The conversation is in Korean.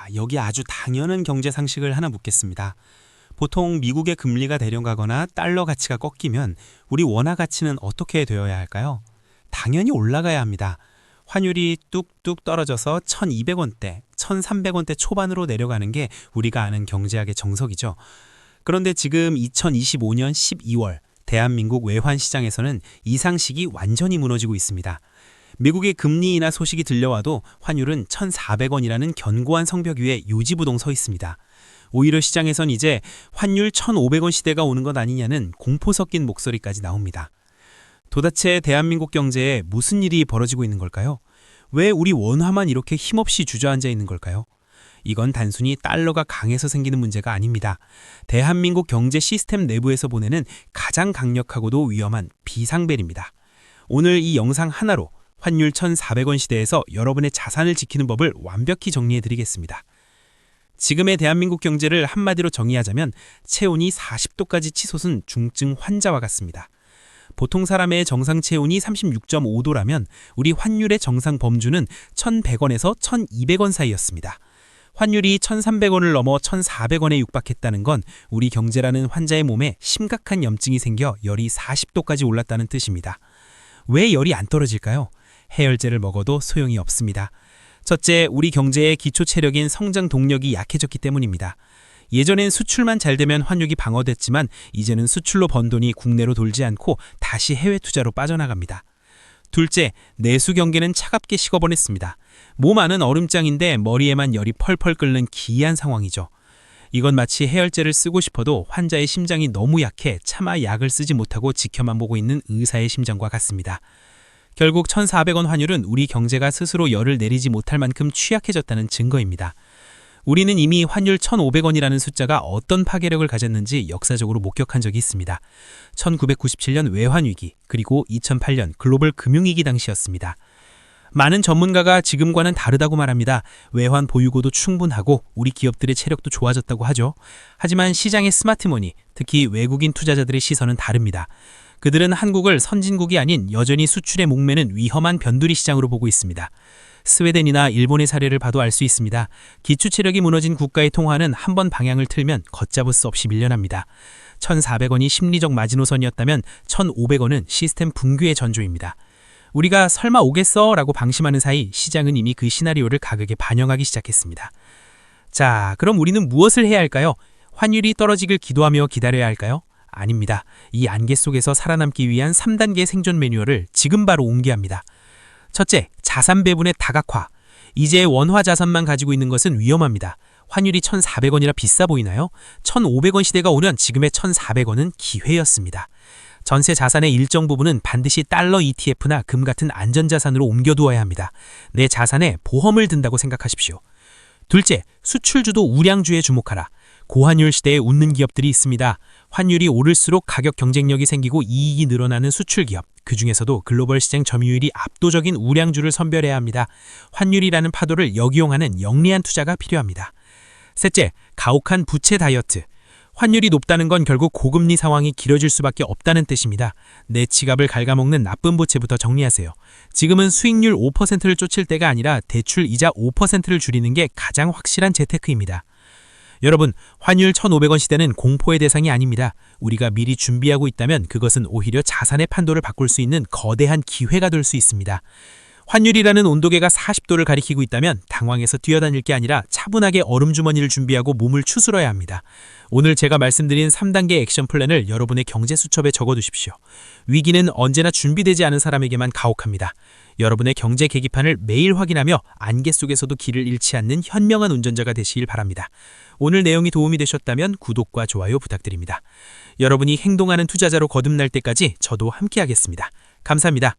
자, 여기 아주 당연한 경제 상식을 하나 묻겠습니다. 보통 미국의 금리가 내려가거나 달러 가치가 꺾이면 우리 원화 가치는 어떻게 되어야 할까요? 당연히 올라가야 합니다. 환율이 뚝뚝 떨어져서 1200원대, 1300원대 초반으로 내려가는 게 우리가 아는 경제학의 정석이죠. 그런데 지금 2025년 12월 대한민국 외환 시장에서는 이 상식이 완전히 무너지고 있습니다. 미국의 금리 인하 소식이 들려와도 환율은 1,400원이라는 견고한 성벽 위에 요지부동 서 있습니다. 오히려 시장에선 이제 환율 1,500원 시대가 오는 것 아니냐는 공포 섞인 목소리까지 나옵니다. 도대체 대한민국 경제에 무슨 일이 벌어지고 있는 걸까요? 왜 우리 원화만 이렇게 힘없이 주저앉아 있는 걸까요? 이건 단순히 달러가 강해서 생기는 문제가 아닙니다. 대한민국 경제 시스템 내부에서 보내는 가장 강력하고도 위험한 비상벨입니다. 오늘 이 영상 하나로 환율 1,400원 시대에서 여러분의 자산을 지키는 법을 완벽히 정리해 드리겠습니다. 지금의 대한민국 경제를 한마디로 정의하자면 체온이 40도까지 치솟은 중증 환자와 같습니다. 보통 사람의 정상 체온이 36.5도라면 우리 환율의 정상 범주는 1,100원에서 1,200원 사이였습니다. 환율이 1,300원을 넘어 1,400원에 육박했다는 건 우리 경제라는 환자의 몸에 심각한 염증이 생겨 열이 40도까지 올랐다는 뜻입니다. 왜 열이 안 떨어질까요? 해열제를 먹어도 소용이 없습니다. 첫째, 우리 경제의 기초 체력인 성장 동력이 약해졌기 때문입니다. 예전엔 수출만 잘 되면 환율이 방어됐지만 이제는 수출로 번 돈이 국내로 돌지 않고 다시 해외 투자로 빠져나갑니다. 둘째, 내수 경계는 차갑게 식어버렸습니다. 몸 안은 얼음장인데 머리에만 열이 펄펄 끓는 기이한 상황이죠. 이건 마치 해열제를 쓰고 싶어도 환자의 심장이 너무 약해 차마 약을 쓰지 못하고 지켜만 보고 있는 의사의 심정과 같습니다. 결국 1,400원 환율은 우리 경제가 스스로 열을 내리지 못할 만큼 취약해졌다는 증거입니다. 우리는 이미 환율 1,500원이라는 숫자가 어떤 파괴력을 가졌는지 역사적으로 목격한 적이 있습니다. 1997년 외환위기, 그리고 2008년 글로벌 금융위기 당시였습니다. 많은 전문가가 지금과는 다르다고 말합니다. 외환 보유고도 충분하고 우리 기업들의 체력도 좋아졌다고 하죠. 하지만 시장의 스마트머니, 특히 외국인 투자자들의 시선은 다릅니다. 그들은 한국을 선진국이 아닌 여전히 수출에 목매는 위험한 변두리 시장으로 보고 있습니다. 스웨덴이나 일본의 사례를 봐도 알 수 있습니다. 기초 체력이 무너진 국가의 통화는 한 번 방향을 틀면 걷잡을 수 없이 밀려납니다. 1,400원이 심리적 마지노선이었다면 1,500원은 시스템 붕괴의 전조입니다. 우리가 설마 오겠어? 라고 방심하는 사이 시장은 이미 그 시나리오를 가격에 반영하기 시작했습니다. 자, 그럼 우리는 무엇을 해야 할까요? 환율이 떨어지길 기도하며 기다려야 할까요? 아닙니다. 이 안개 속에서 살아남기 위한 3단계 생존 매뉴얼을 지금 바로 옹기합니다. 첫째, 자산 배분의 다각화. 이제 원화 자산만 가지고 있는 것은 위험합니다. 환율이 1,400원이라 비싸 보이나요? 1,500원 시대가 오면 지금의 1,400원은 기회였습니다. 전세 자산의 일정 부분은 반드시 달러 ETF나 금 같은 안전자산으로 옮겨두어야 합니다. 내 자산에 보험을 든다고 생각하십시오. 둘째, 수출주도 우량주에 주목하라. 고환율 시대에 웃는 기업들이 있습니다. 환율이 오를수록 가격 경쟁력이 생기고 이익이 늘어나는 수출 기업, 그 중에서도 글로벌 시장 점유율이 압도적인 우량주를 선별해야 합니다. 환율이라는 파도를 역이용하는 영리한 투자가 필요합니다. 셋째, 가혹한 부채 다이어트. 환율이 높다는 건 결국 고금리 상황이 길어질 수밖에 없다는 뜻입니다. 내 지갑을 갉아먹는 나쁜 부채부터 정리하세요. 지금은 수익률 5%를 쫓을 때가 아니라 대출 이자 5%를 줄이는 게 가장 확실한 재테크입니다. 여러분, 환율 1,500원 시대는 공포의 대상이 아닙니다. 우리가 미리 준비하고 있다면 그것은 오히려 자산의 판도를 바꿀 수 있는 거대한 기회가 될 수 있습니다. 환율이라는 온도계가 40도를 가리키고 있다면 당황해서 뛰어다닐 게 아니라 차분하게 얼음주머니를 준비하고 몸을 추스러야 합니다. 오늘 제가 말씀드린 3단계 액션 플랜을 여러분의 경제 수첩에 적어두십시오. 위기는 언제나 준비되지 않은 사람에게만 가혹합니다. 여러분의 경제 계기판을 매일 확인하며 안개 속에서도 길을 잃지 않는 현명한 운전자가 되시길 바랍니다. 오늘 내용이 도움이 되셨다면 구독과 좋아요 부탁드립니다. 여러분이 행동하는 투자자로 거듭날 때까지 저도 함께하겠습니다. 감사합니다.